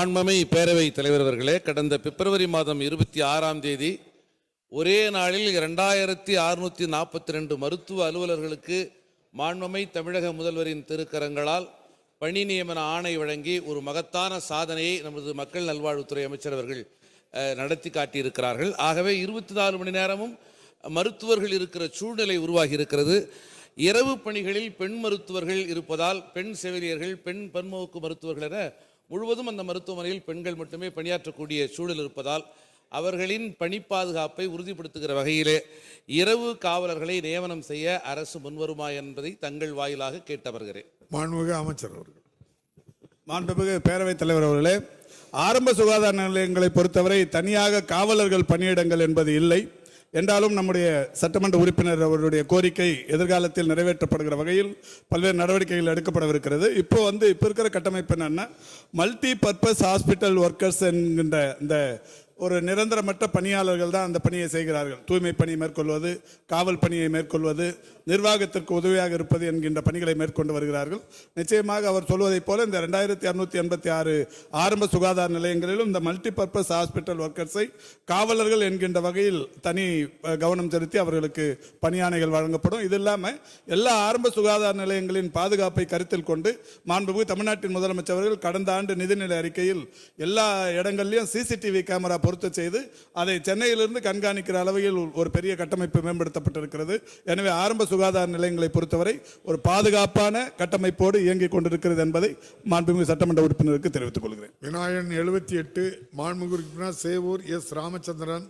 ஆண்மமை பேரவை தலைவர் அவர்களே கடந்த பிப்ரவரி மாதம் இருபத்தி ஆறாம் தேதி ஒரே நாளில் இரண்டாயிரத்தி அறுநூத்தி நாற்பத்தி ரெண்டு மருத்துவ அலுவலர்களுக்கு மாண்பமை தமிழக முதல்வரின் திருக்கரங்களால் பணி நியமன ஆணை வழங்கி ஒரு மகத்தான சாதனையை நமது மக்கள் நல்வாழ்வுத்துறை அமைச்சர் அவர்கள் நடத்தி காட்டியிருக்கிறார்கள். ஆகவே இருபத்தி நாலு மணி நேரமும் மருத்துவர்கள் இருக்கிற சூழ்நிலை உருவாகி இருக்கிறது இரவு பணிகளில் பெண் மருத்துவர்கள் இருப்பதால் பெண் செவிலியர்கள் பெண் பன்மோக்கு மருத்துவர்கள் என முழுவதும் அந்த மருத்துவமனையில் பெண்கள் மட்டுமே பணியாற்றக்கூடிய சூழல் இருப்பதால் அவர்களின் பணி பாதுகாப்பை உறுதிப்படுத்துகிற வகையிலே இரவு காவலர்களை நியமனம் செய்ய அரசு முன்வருமா என்பதை தங்கள் வாயிலாக கேட்டு வருகிறேன் மாண்புமிகு அமைச்சர் அவர்கள். மாண்புமிகு பேரவைத் தலைவர் அவர்களே ஆரம்ப சுகாதார நிலையங்களை பொறுத்தவரை தனியாக காவலர்கள் பணியிடங்கள் என்பது இல்லை. என்றாலும் நம்முடைய சட்டமன்ற உறுப்பினர் அவருடைய கோரிக்கை எதிர்காலத்தில் நிறைவேற்றப்படுகிற வகையில் பல்வேறு நடவடிக்கைகள் எடுக்கப்படவிருக்கிறது. இப்போ வந்து இப்போ இருக்கிற கட்டமைப்பு என்னென்னா மல்டி பர்பஸ் ஹாஸ்பிட்டல் ஒர்க்கர்ஸ் என்கின்ற இந்த ஒரு நிரந்தரமற்ற பணியாளர்கள் தான் அந்த பணியை செய்கிறார்கள். தூய்மை பணி மேற்கொள்வது காவல் பணியை மேற்கொள்வது நிர்வாகத்திற்கு உதவியாக இருப்பது என்கின்ற பணிகளை மேற்கொண்டு வருகிறார்கள். நிச்சயமாக அவர் சொல்வதைப் போல இந்த ரெண்டாயிரத்தி அறுநூத்தி எண்பத்தி ஆறு ஆரம்ப சுகாதார நிலையங்களிலும் இந்த மல்டி பர்பஸ் ஹாஸ்பிட்டல் ஒர்க்கர்ஸை காவலர்கள் என்கின்ற வகையில் தனி கவனம் செலுத்தி அவர்களுக்கு பணியாணைகள் வழங்கப்படும். இது இல்லாமல் எல்லா ஆரம்ப சுகாதார நிலையங்களின் பாதுகாப்பை கருத்தில் கொண்டு மாண்புமிகு தமிழ்நாட்டின் முதலமைச்சர் அவர்கள் கடந்த ஆண்டு நிதிநிலை அறிக்கையில் எல்லா இடங்கள்லையும் சிசிடிவி கேமரா பொருத்த செய்து அதை சென்னையிலிருந்து கண்காணிக்கிற அளவில் ஒரு பெரிய கட்டமைப்பு மேம்படுத்தப்பட்டிருக்கிறது. எனவே ஆரம்ப சுகாதார நிலையங்களை பொறுத்தவரை ஒரு பாதுகாப்பான கட்டமைப்போடு இயங்கிக் கொண்டிருக்கிறது என்பதை மாண்புமிகு சட்டமன்ற உறுப்பினருக்கு தெரிவித்துக் கொள்கிறேன். விநாயகன் எழுபத்தி எட்டு மாண்புமிகு உறுப்பினர் சேவூர் எஸ். ராமச்சந்திரன்